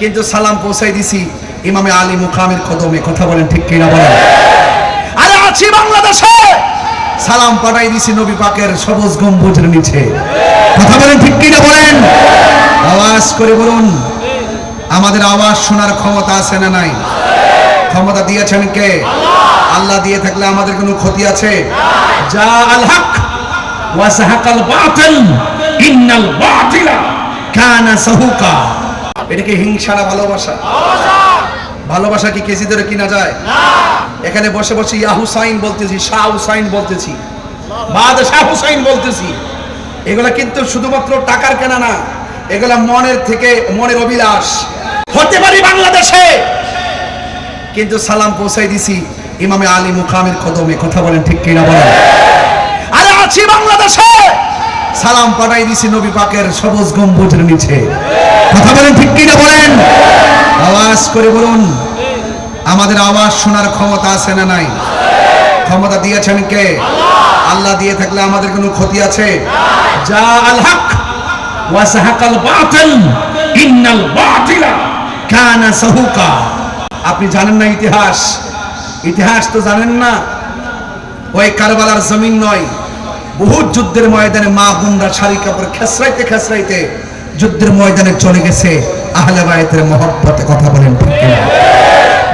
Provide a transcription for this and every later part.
কিন্তু সালাম পৌঁছাই দিছি ইমামে আলী মুকামের কদমে। কথা বলেন ঠিক কিনা বলেন? আরে আছি বাংলাদেশে! সালাম পাঠাই দিছি নবী পাকের সবুজ গম্বুজের নিচে। কথা বলেন ঠিক কিনা বলেন? আওয়াজ করে বলুন, আমাদের আওয়াজ শোনার ক্ষমতা আছে না নাই? ক্ষমতা দিয়েছেন কে? আল্লাহ দিয়ে থাকলে আমাদের কোনো ক্ষতি আছে? যা আল হক ওয়াসাহাকাল বাতিল, ইন্নাল বাতিলা, কানা সাহুকা। এটা কি হিংসা না ভালোবাসা? ভালোবাসা। কি কেজি ধরে কিনা যায়? এখানে বসে বসে ইয়া হুসাইন বলতেছি শাহ হুসাইন বলতেছি বাদশাহ হুসাইন বলতেছি। এগুলা কিন্তু শুধুমাত্র টাকার কেনা না এগুলা মনের থেকে মনের অভিলাষ। হতে পারি বাংলাদেশে। কিন্তু সালাম পৌঁছাই দিছি ইমামে আলী মুকামের কদমে কথা বলেন ঠিক কিনা বলেন? আরে আছি বাংলাদেশে। সালাম পাঠাই দিছি নবী পাকের সবুজ গম্বুজের নিচে। কথা বলেন ঠিক কিনা বলেন? আওয়াজ করে বলুন, আমাদের আওয়াজ শোনার ক্ষমতা আছে না নাই? ক্ষমতা দিয়েছেন কে? আল্লাহ দিয়ে থাকলে আমাদের কোনো ক্ষতি আছে? যা আল হক, ওয়াসাহাকাল বাতিল, ইন্নাল বাতিলা কানা সাহুকা। আপনি জানেন না ইতিহাস? ইতিহাস তো জানেন না। ওই কারবালার জমিন নয়। বহুত যুদ্ধের ময়দানে মা বোনরা শাড়ি কাপড় খেসরাইতে খেসরাইতে যুদ্ধের ময়দানে চলে গেছে। আহলে বায়তের মহব্বতে কথা বলেন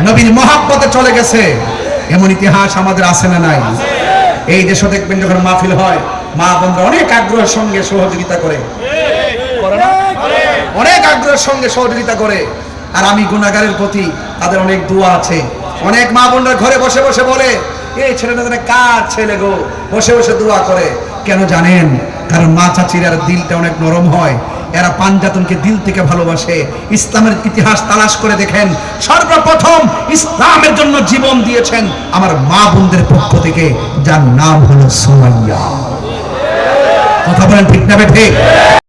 নবীর মহব্বতে চলে গেছে। এমন ইতিহাস আমাদের আছে না নাই? এই দেশে দেখবেন যখন মাহফিল হয়, মা বোনরা অনেক আগ্রহের সঙ্গে সহযোগিতা করে। করে অনেক আগ্রহের সঙ্গে সহযোগিতা করে। আর আমি গুণাগারের প্রতি তাদের অনেক দোয়া আছে। অনেক মা বোনরা ঘরে বসে বসে বলে এই ছেলেটা যেন কার ছেলে গো? বসে বসে দোয়া করে। কেন জানেন? কারণ মা চাচির আর দিলটা অনেক নরম হয়। এরা পাঞ্জাতনকে দিল থেকে ভালোবাসে। ইসলামের ইতিহাস তালাশ করে দেখেন। সর্বপ্রথম ইসলামের জন্য জীবন দিয়েছেন আমার মা বোনদের পক্ষ থেকে, যার নাম হলো সুমাইয়া। কথা বলেন ঠিক না ঠিক?